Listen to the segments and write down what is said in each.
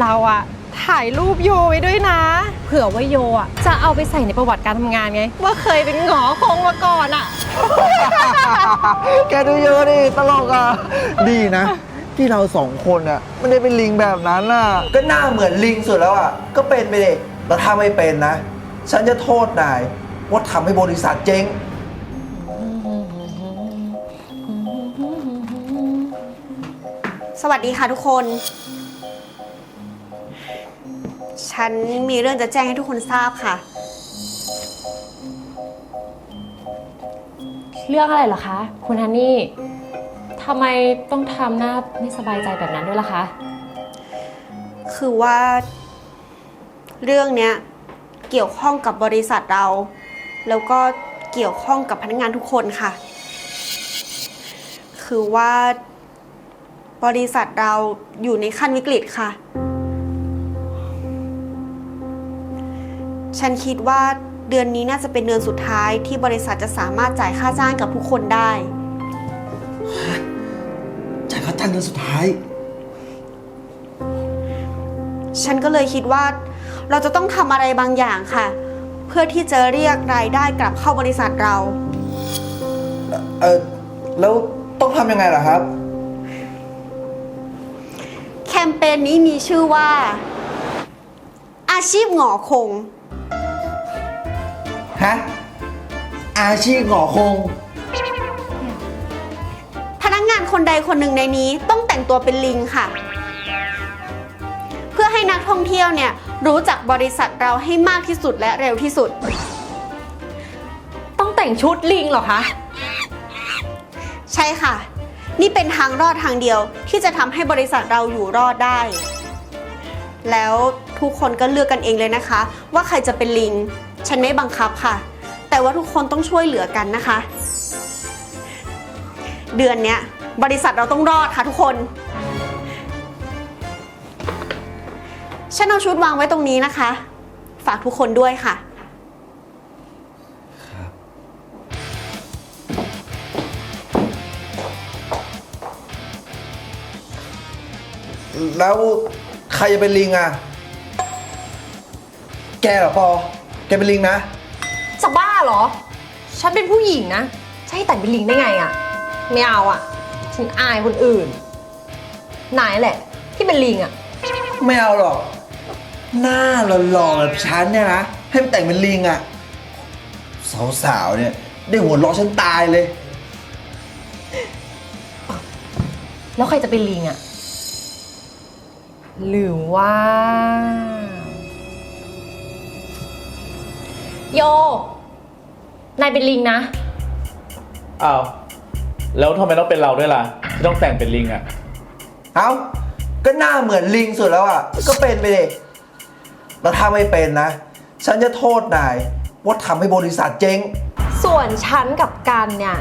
เราอะถ่ายรูปโยไว้ด้วยนะ เผื่อว่าโยอะจะเอาไปใส่ในประวัติการทำงานไง ว่าเคยเป็นหงอคงมาก่อนอะแกดูเยอะดิตลกอะ ดีนะ ที่เราสองคนอะไม่ได้เป็นลิงแบบนั้นอะ ก็หน้าเหมือนลิงสุดแล้วอะ ก็เป็นไปดิแล้วถ้าไม่เป็นนะ ฉันจะโทษนายว่าทำให้บริษัทเจ๊ง สวัสดีค่ะทุกคน ฉันมีเรื่องจะแจ้งให้ทุกคนทราบค่ะ เรื่องอะไรเหรอคะ คุณฮันนี่ทำไมต้องทำหน้าไม่สบายใจแบบนั้นด้วยล่ะคะ คือว่า เรื่องเนี้ยเกี่ยวข้องกับบริษัทเรา แล้วก็เกี่ยวข้องกับพนักงานทุกคนค่ะ คือว่าบริษัทเราอยู่ในขั้นวิกฤตค่ะ ฉันคิดว่าเดือนนี้น่าจะเป็นเดือนสุดท้ายที่บริษัทจะสามารถจ่ายค่าจ้างกับผู้คนได้ จ่ายค่าจ้างเดือนสุดท้าย ฉันก็เลยคิดว่าเราจะต้องทำอะไรบางอย่างค่ะ เพื่อที่จะเรียกรายได้กลับเข้าบริษัทเรา เออแล้วต้องทำยังไงล่ะครับ แคมเปญนี้มีชื่อว่า อาชีพหงอคง ฮะ อาชีพหงอคง พนักงานคนใดคนหนึ่งในนี้ต้องแต่งตัวเป็นลิงค่ะ เพื่อให้นักท่องเที่ยวเนี่ย รู้จักบริษัทเราให้มากที่สุดและเร็วที่สุด ต้องแต่งชุดลิงเหรอคะ ใช่ค่ะ นี่เป็นทางรอดทางเดียวที่จะทำให้บริษัทเราอยู่รอดได้ แล้วทุกคนก็เลือกกันเองเลยนะคะ ว่าใครจะเป็นลิง ฉันไม่บังคับค่ะ แต่ว่าทุกคนต้องช่วยเหลือกันนะคะ เดือนเนี้ย บริษัทเราต้องรอดค่ะทุกคน ฉันเอาชุดวางไว้ตรงนี้นะคะ ฝากทุกคนด้วยค่ะ แล้วใครจะเป็นลิงอะ แกเหรอปอ กเป็นลิงนะ จะบ้าเหรอ ฉันเป็นผู้หญิงนะจะให้แต่งเป็นลิงได้ไงอะไม่เอาอะฉันอายคนอื่น นายแหละ ที่เป็นลิงอะไม่เอาหรอก หน้าหล่อๆแบบฉันเนี่ยนะ ให้มันแต่งเป็นลิงอะ่ะสาวๆเนี่ย ได้หัวเราะฉันตายเลย แล้วใครจะเป็นลิงอะหรือว่า โย นายเป็นลิงนะ อ้าว แล้วทำไมต้องเป็นเราด้วยล่ะ ที่ต้องแต่งเป็นลิงอะ่ะเอ้า ก็หน้าเหมือนลิงสุดแล้วอะ่ะ ก็เป็นไปดิแล้วถ้าไม่เป็นนะ ฉันจะโทษนายว่าทำให้บริษัทเจ๊ง ส่วนฉันกับกันเนี่ย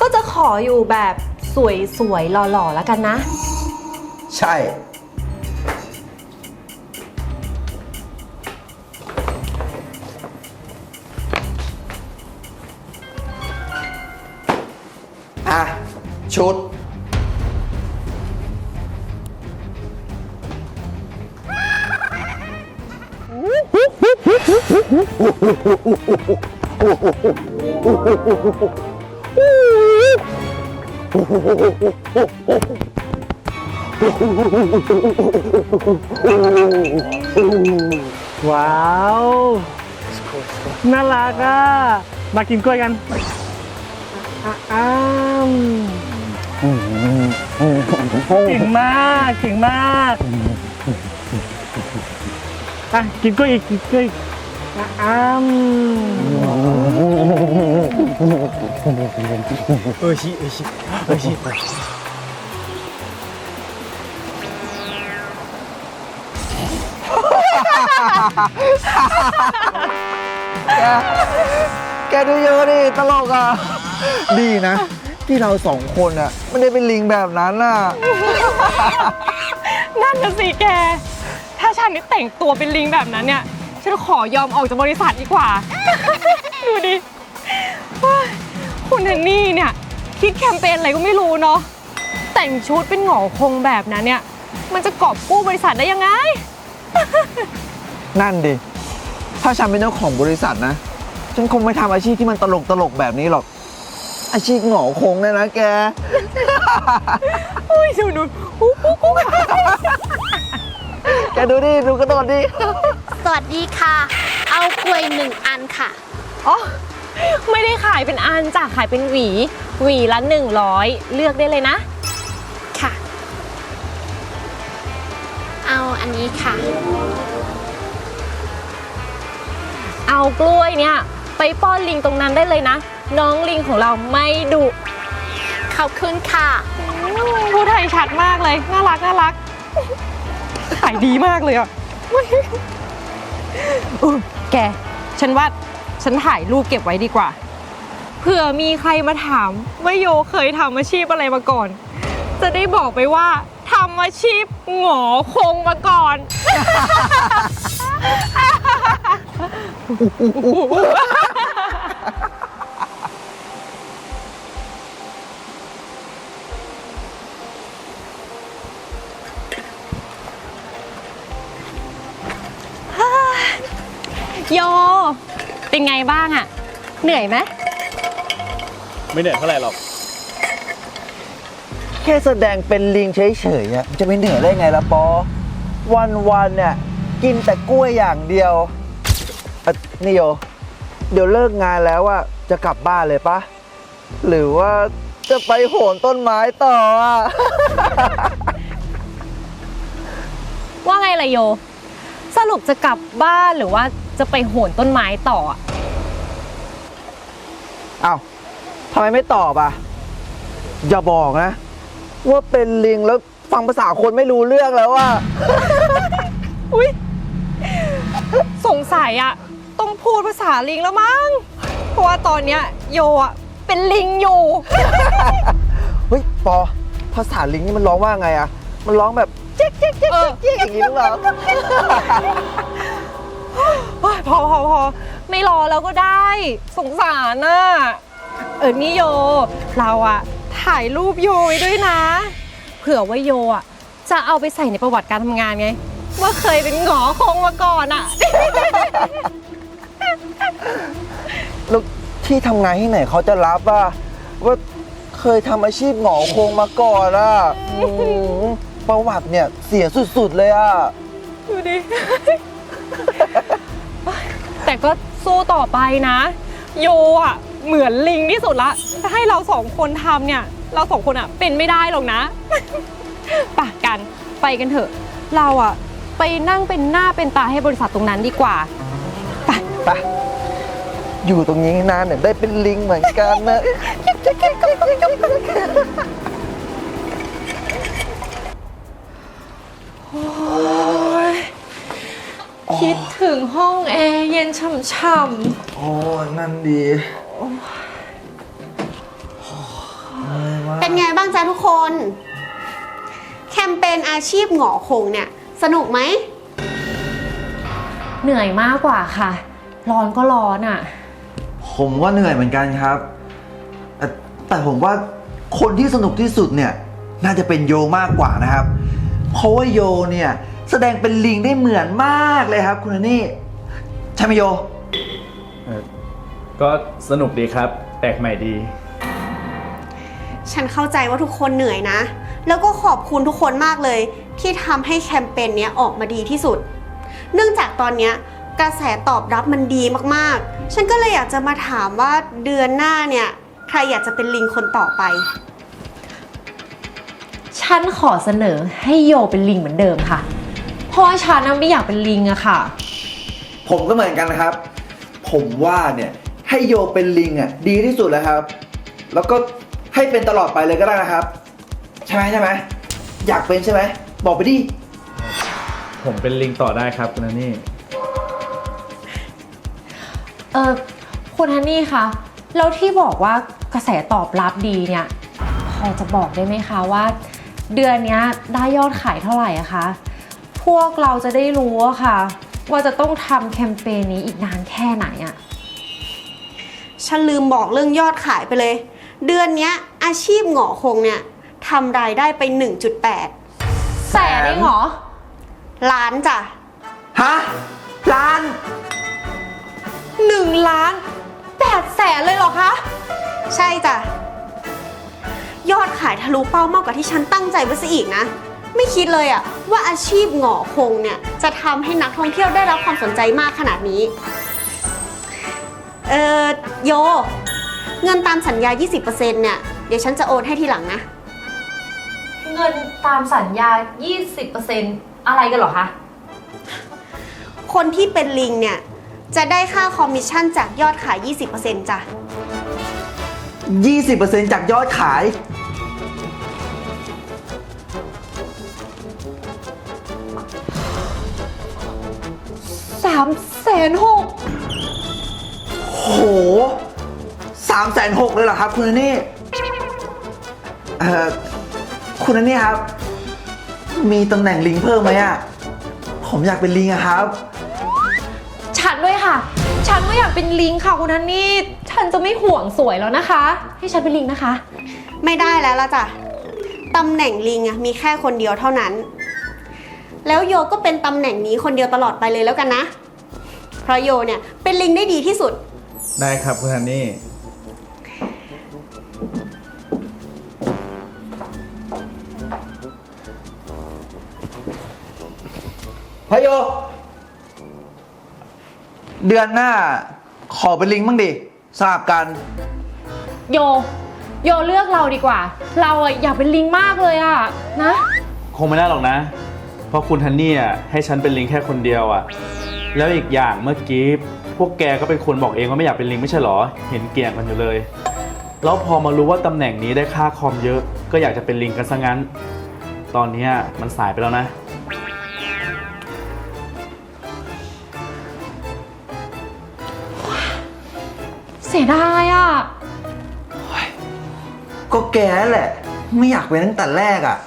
ก็จะขออยู่แบบสวยๆหล่อๆแล้วกันนะ ใช่ ชุด ว้าว น่ารักอะ มากินกล้วยกันอะอ้าม เก่งมากเก่งมากอะกินกล้วยอีกกินกล้วยอีกอะอ้ามเออชิเออชิเออชิแกดูเยอะดิตลกอะ ดีนะ ที่เราสองคนอะไม่ได้เป็นลิงแบบนั้นอะ นั่นน่ะสิแก ถ้าฉันนี่แต่งตัวเป็นลิงแบบนั้นเนี่ย ฉันขอยอมออกจากบริษัทดีกว่า ดูดิว้ายคุณฮันนี่เนี่ย คิดแคมเปญอะไรก็ไม่รู้เนาะ แต่งชุดเป็นหงอคงแบบนั้นเนี่ย มันจะกอบกู้บริษัทได้ยังไง นั่นดิ ถ้าฉันเป็นเจ้าของบริษัทนะ ฉันคงไม่ทำอาชีพที่มันตลกตลกๆแบบนี้หรอก อาชีพหงอคงเนี่ยนะแก อุ้ยดูดูอู้อู้อู้แกดูดิ ดูกระโดดดิ สวัสดีค่ะ เอากล้วยหนึ่งอันค่ะ อ๋อ ไม่ได้ขายเป็นอันจ้ะขายเป็นหวี หวีละ100เลือกได้เลยนะ ค่ะ เอาอันนี้ค่ะ เอากล้วยเนี่ย ไปป้อนลิงตรงนั้นได้เลยนะ น้องลิงของเราไม่ดุขอบคุณค่ะพูดไทยชัดมากเลย น่ารักน่ารัก ขายดีมากเลยอะอุ๊ยแก ฉันว่าฉันถ่ายรูปเก็บไว้ดีกว่า เผื่อมีใครมาถามว่าโยเคยทำอาชีพอะไรมาก่อน จะได้บอกไปว่าทำอาชีพหงอคงมาก่อน โย เป็นไงบ้างอะเหนื่อยไหมไม่เหนื่อยเท่าไหร่หรอก แค่แสดงเป็นลิงเฉยๆอะจะไม่เหนื่อยได้ไงล่ะปอ วันๆเนี่ยกินแต่กล้วยอย่างเดียวอะนี่โย เดี๋ยวเลิกงานแล้วอะจะกลับบ้านเลยปะ หรือว่าจะไปโหนต้นไม้ต่ออะว่าไงล่ะโย สรุปจะกลับบ้านหรือว่า จะไปโหนต้นไม้ต่ออะอ้าวทำไมไม่ตอบอะ อย่าบอกนะ ว่าเป็นลิงแล้วฟังภาษาคนไม่รู้เรื่องแล้วว่า อุ้ยสงสัยอะต้องพูดภาษาลิงแล้วมั้ง เพราะว่าตอนเนี้ยโยอะเป็นลิงอยู่ เฮ้ย ปอ ภาษาลิงนี่มันร้องว่าไงอะ มันร้องแบบเจ๊กเจ๊กเจ๊กเออเจ๊กอย่างนี้หรือเปล่าโอ๊ย พอพอพอไม่รอแล้วก็ได้ สงสารน่ะ เออนี่โย เราอะถ่ายรูปโยไว้ด้วยนะ เผื่อว่าโยอะจะเอาไปใส่ในประวัติการทำงานไง ว่าเคยเป็นหงอคงมาก่อนอะ แล้วที่ทำงานที่ไหนเขาจะรับอะว่าเคยทำอาชีพหงอคงมาก่อนอะอืมประวัติเนี่ยเสียสุดๆเลยอะ ดูดิ แต่ก็สู้ต่อไปนะ โยอะเหมือนลิงที่สุดละถ้าให้เราสองคนทำเนี่ย เราสองคนอะเป็นไม่ได้หรอกนะ ปะกันไปกันเถอะ เราอะไปนั่งเป็นหน้าเป็นตาให้บริษัทตรงนั้นดีกว่า ไปอยู่ตรงนี้นานเนี่ยได้เป็นลิงเหมือนกันนะ คิดถึงห้องแอร์เย็นช่ำโอ้นั่นดีเป็นไงบ้างจ๊ะทุกคน แคมเปญอาชีพหงอคงเนี่ย สนุกไหม ๆ เหนื่อยมากกว่าค่ะ ร้อนก็ร้อนอะ ผมก็เหนื่อยเหมือนกันครับแต่แต่ผมว่าคนที่สนุกที่สุดเนี่ย น่าจะเป็นโยมากกว่านะครับ เพราะว่าโยเนี่ย แสดงเป็นลิงได้เหมือนมากเลยครับ คุณอันนี่ใช่ไหมโยก็สนุกดีครับ แปลกใหม่ดี ฉันเข้าใจว่าทุกคนเหนื่อยนะ แล้วก็ขอบคุณทุกคนมากเลย ที่ทำให้แคมเปญเนี้ยออกมาดีที่สุด เนื่องจากตอนเนี้ยกระแสตอบรับมันดีมากๆ ฉันก็เลยอยากจะมาถามว่าเดือนหน้าเนี่ยใครอยากจะเป็นลิงคนต่อไป ฉันขอเสนอให้โยเป็นลิงเหมือนเดิมค่ะ เพราะว่าฉันน่ะไม่อยากเป็นลิงอะค่ะ ผมก็เหมือนกันนะครับ ผมว่าเนี่ยให้โยเป็นลิงอะดีที่สุดแล้วครับ แล้วก็ให้เป็นตลอดไปเลยก็ได้นะครับ ใช่ไหมใช่ไหมอยากเป็นใช่ไหมบอกไปดิ ผมเป็นลิงต่อได้ครับคุณนันนี่ เออคุณฮันนี่คะแล้วที่บอกว่ากระแสตอบรับดีเนี่ยพอจะบอกได้ไหมคะว่า เดือนเนี้ยได้ยอดขายเท่าไหร่อะคะ พวกเราจะได้รู้อะค่ะ ว่าจะต้องทำแคมเปญนี้อีกนานแค่ไหนอะฉันลืมบอกเรื่องยอดขายไปเลย เดือนเนี้ยอาชีพหงอคงเนี่ยทำรายได้ไป 1.8 แสนเองเหรอ ล้านจ้ะ ฮะล้าน หนึ่งล้านแปดแสนเลยเหรอคะ ใช่จ้ะ ยอดขายทะลุเป้ามากกว่าที่ฉันตั้งใจไว้ซะอีกนะ ไม่คิดเลยอะว่าอาชีพหงอคงเนี่ยจะทำให้นักท่องเที่ยวได้รับความสนใจมากขนาดนี้ เออโย เงินตามสัญญา 20%เนี่ยเดี๋ยวฉันจะโอนให้ทีหลังนะ เงินตามสัญญา 20%อะไรกันเหรอคะ คนที่เป็นลิงเนี่ยจะได้ค่าคอมมิชชั่นจากยอดขาย 20%จ้ะ 20%จากยอดขายามแสนหกโหสามแสนหกเลยเหรอครับ คุณอันนี่เอ่อคุณอันนี่ครับ มีตำแหน่งลิงเพิ่มไหมอะผมอยากเป็นลิงอะครับ ฉันด้วยค่ะ ฉันก็อยากเป็นลิงค่ะคุณฮันนี่ฉันจะไม่ห่วงสวยแล้วนะคะ ให้ฉันเป็นลิงนะคะ ไม่ได้แล้วละจ้ะ ตำแหน่งลิงอะมีแค่คนเดียวเท่านั้น แล้วโยก็เป็นตำแหน่งนี้คนเดียวตลอดไปเลยแล้วกันนะ เพราะโยเนี่ยเป็นลิงได้ดีที่สุด ได้ครับคุณฮันนี่ พะโย เดือนหน้าขอเป็นลิงบ้างดิสลับกัน โย โยเลือกเราดีกว่า เราอะอยากเป็นลิงมากเลยอะนะ คงไม่ได้หรอกนะ เพราะคุณฮันนี่อะให้ฉันเป็นลิงแค่คนเดียวอะ แล้วอีกอย่างเมื่อกี้พวกแกก็เป็นคนบอกเองว่าไม่อยากเป็นลิงไม่ใช่หรอ เห็นเกี่ยงกันอยู่เลย แล้วพอมารู้ว่าตำแหน่งนี้ได้ค่าคอมเยอะ ก็อยากจะเป็นลิงกันซะงั้น ตอนเนี้ยมันสายไปแล้วนะ เสียดายอะก็แกแหละ ไม่อยากเป็นตั้งแต่แรกอะ